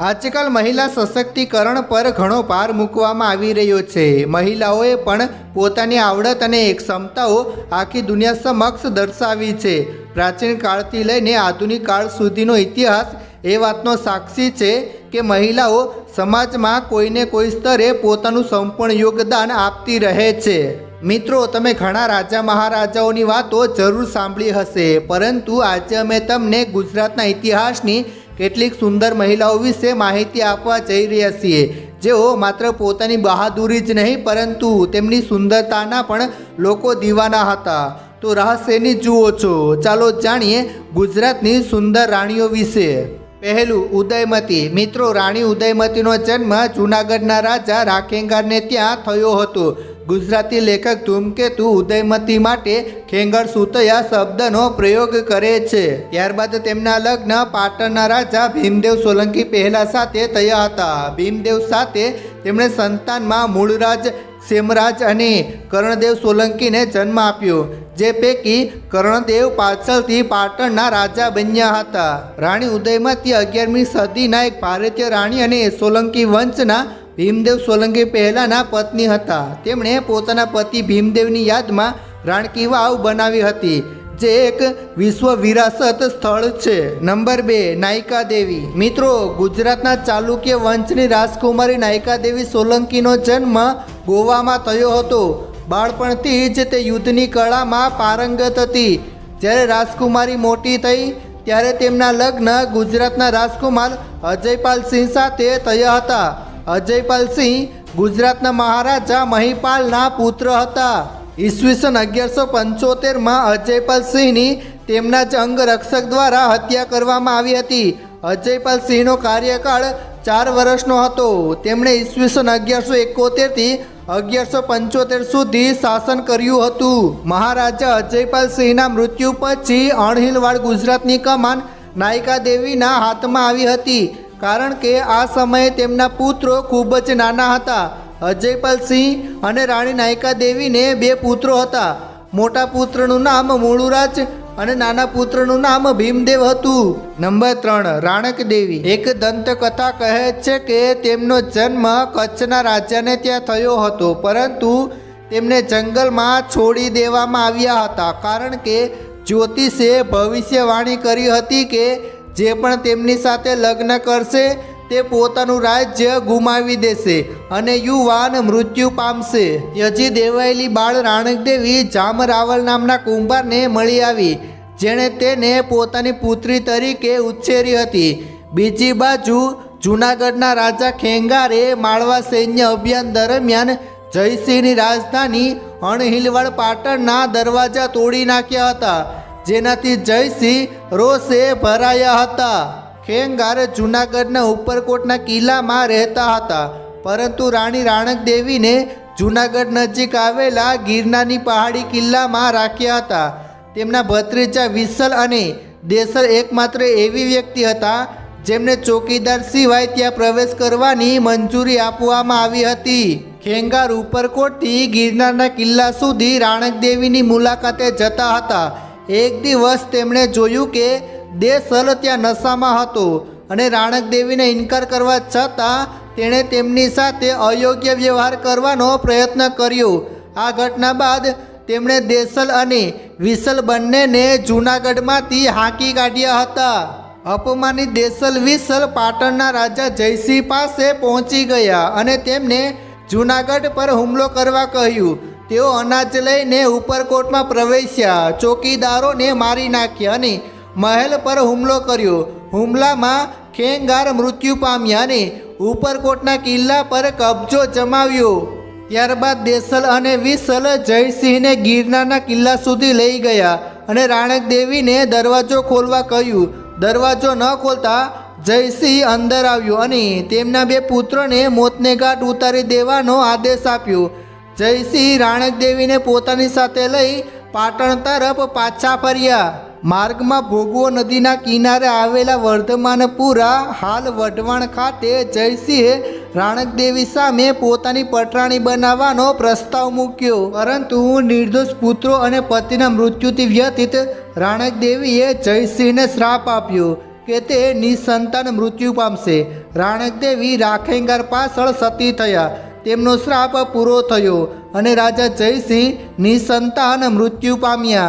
આજકાલ મહિલા સશક્તિકરણ પર ઘણો ભાર મૂકવામાં આવી રહ્યો છે. મહિલાઓએ પણ પોતાની આવડત અને ક્ષમતાઓ આખી દુનિયા સમક્ષ દર્શાવી છે. પ્રાચીન કાળથી લઈને આધુનિક કાળ સુધીનો ઇતિહાસ એ વાતનો સાક્ષી છે કે મહિલાઓ સમાજમાં કોઈને કોઈ સ્તરે પોતાનું સંપૂર્ણ યોગદાન આપતી રહે છે. મિત્રો, તમે ઘણા રાજા મહારાજાઓની વાતો જરૂર સાંભળી હશે, પરંતુ આજે અમે તમને ગુજરાતના ઇતિહાસની કેટલીક સુંદર મહિલાઓ વિશે માહિતી આપવા જઈ રહ્યા છીએ. જેઓ માત્ર પોતાની બહાદુરી જ નહીં, પરંતુ તેમની સુંદરતાના પણ લોકો દીવાના હતા. તો રહસ્યની જુઓ છો. ચાલો જાણીએ ગુજરાતની સુંદર રાણીઓ વિશે. પહેલું ઉદયમતી. મિત્રો, રાણી ઉદયમતીનો જન્મ જૂનાગઢના રાજા રાખેંગારને ત્યાં થયો હતો. ગુજરાતી લેખક ધૂમકેતુ ઉદયમતી માટે ખેંગર સુતયા શબ્દનો પ્રયોગ કરે છે. ત્યારબાદ તેમના લગ્ન પાટણના રાજા ભીમદેવ સોલંકી પહેલા સાથે થયા હતા. ભીમદેવ સાથે તેમણે સંતાનમાં મૂળરાજ સેમરાજ અને કર્ણદેવ સોલંકીને જન્મ આપ્યો, જે પૈકી કર્ણદેવ પાછળથી પાટણના રાજા બન્યા હતા. રાણી ઉદયમતી અગિયારમી સદીના એક ભારતીય રાણી અને સોલંકી વંશના ભીમદેવ સોલંકી પહેલાંના પત્ની હતા. તેમણે પોતાના પતિ ભીમદેવની યાદમાં રાણકી વાવ બનાવી હતી. જે એક વિશ્વ વિરાસત સ્થળ છે. નંબર બે નાયિકા દેવી મિત્રો, ગુજરાતના ચાલુક્ય વંશની રાજકુમારી નાયિકા દેવી સોલંકીનો જન્મ ગોવામાં થયો હતો. બાળપણથી જ તે યુદ્ધની કળામાં પારંગત હતી. જ્યારે રાજકુમારી મોટી થઈ, ત્યારે તેમના લગ્ન ગુજરાતના રાજકુમાર અજયપાલ સિંહ સાથે થયા હતા. અજયપાલ સિંહ ગુજરાતના મહારાજા મહિપાલના પુત્ર હતા. ઈસવીસન અગિયારસો પંચોતેરમાં અજયપાલ સિંહની તેમના જ અંગરક્ષક દ્વારા હત્યા કરવામાં આવી હતી. અજયપાલ સિંહનો કાર્યકાળ ચાર વર્ષનો હતો. તેમણે ઈસવીસન અગિયારસો એકોતેરથી અગિયારસો પંચોતેર સુધી શાસન કર્યું હતું. મહારાજા અજયપાલ સિંહના મૃત્યુ પછી અણહિલવાડ ગુજરાતની કમાન નાયિકા દેવીના હાથમાં આવી હતી. કારણ કે આ સમયે તેમના પુત્રો ખૂબ જ નાના હતા. અજયપાલ સિંહ અને રાણી નાયકા દેવીને બે પુત્રો હતા. મોટા પુત્રનું નામ મૂળુરાજ અને નાના પુત્રનું નામ ભીમદેવ હતું. નંબર ત્રણ, રાણક દેવી. એક દંતકથા કહે છે કે તેમનો જન્મ કચ્છના રાજાને ત્યાં થયો હતો, પરંતુ તેમને જંગલમાં છોડી દેવામાં આવ્યા હતા, કારણ કે જ્યોતિષે ભવિષ્યવાણી કરી હતી કે જે પણ તેમની સાથે લગ્ન કરશે તે પોતાનું રાજ્ય ગુમાવી દેશે અને યુવાન મૃત્યુ પામશે. યજી દેવાયેલી બાળ રાણક દેવી જામ રાવલ નામના કુંભારને મળી આવી, જેણે તેને પોતાની પુત્રી તરીકે ઉછેરી હતી. બીજી બાજુ જૂનાગઢના રાજા ખેંગારે માળવા સૈન્ય અભિયાન દરમિયાન જયસિંહની રાજધાની અણહિલવાડ પાટણના દરવાજા તોડી નાખ્યા હતા, જેનાથી જયસિંહ રોષે ભરાયા હતા. ખેંગાર જૂનાગઢના ઉપરકોટના કિલ્લામાં રહેતા હતા. પરંતુ રાણી રાણક દેવીને જૂનાગઢ નજીક આવેલા ગિરનારની પહાડી કિલ્લામાં રાખ્યા હતા. તેમના ભત્રીજા વિસલ અને દેસર એકમાત્ર એવી વ્યક્તિ હતા, જેમને ચોકીદાર સિવાય ત્યાં પ્રવેશ કરવાની મંજૂરી આપવામાં આવી હતી. ખેંગાર ઉપરકોટથી ગિરનારના કિલ્લા સુધી રાણક દેવીની મુલાકાતે જતા હતા. એક દિવસ તેમણે જોયું કે દેસલ ત્યાં નશામાં હતો અને રાણક દેવીને ઇનકાર કરવા છતાં તેણે તેમની સાથે અયોગ્ય વ્યવહાર કરવાનો પ્રયત્ન કર્યો. આ ઘટના બાદ તેમણે દેસલ અને વિસલ બંનેને જૂનાગઢમાંથી હાંકી કાઢ્યા હતા. અપમાનિત દેસલ, વિસલ પાટણના રાજા જયસિંહ પાસે પહોંચી ગયા અને તેમને જૂનાગઢ પર હુમલો કરવા કહ્યું. તેઓ અનાજ લઈને ઉપરકોટમાં પ્રવેશ્યા, ચોકીદારોને મારી નાખ્યા અને મહેલ પર હુમલો કર્યો. હુમલામાં ખેંગાર મૃત્યુ પામ્યા અને ઉપરકોટના કિલ્લા પર કબજો જમાવ્યો. ત્યારબાદ દેસલ અને વિસલ જયસિંહને ગિરનારના કિલ્લા સુધી લઈ ગયા અને રાણક દેવીને દરવાજો ખોલવા કહ્યું. દરવાજો ન ખોલતા જયસિંહ અંદર આવ્યો અને તેમના બે પુત્રોને મોતને ઘાટ ઉતારી દેવાનો આદેશ આપ્યો. જયસિંહ રાણક દેવીને પોતાની સાથે લઈ પાટણ તરફ પાછા ફર્યા. માર્ગમાં ભોગવો નદીના કિનારે આવેલા વર્ધમાનપુરા હાલ વઢવાણ ખાતે જયસિંહે રાણકદેવી સામે પોતાની પટરાણી બનાવવાનો પ્રસ્તાવ મૂક્યો. પરંતુ નિર્દોષ પુત્રો અને પતિના મૃત્યુથી વ્યથિત રાણકદેવીએ જયસિંહને શ્રાપ આપ્યો કે તે નિસંતાન મૃત્યુ પામશે. રાણકદેવી રાખેંગાર પાછળ સતી થયા. તેમનો શ્રાપ પૂરો થયો અને રાજા જયસિંહ નિસંતાન મૃત્યુ પામ્યા.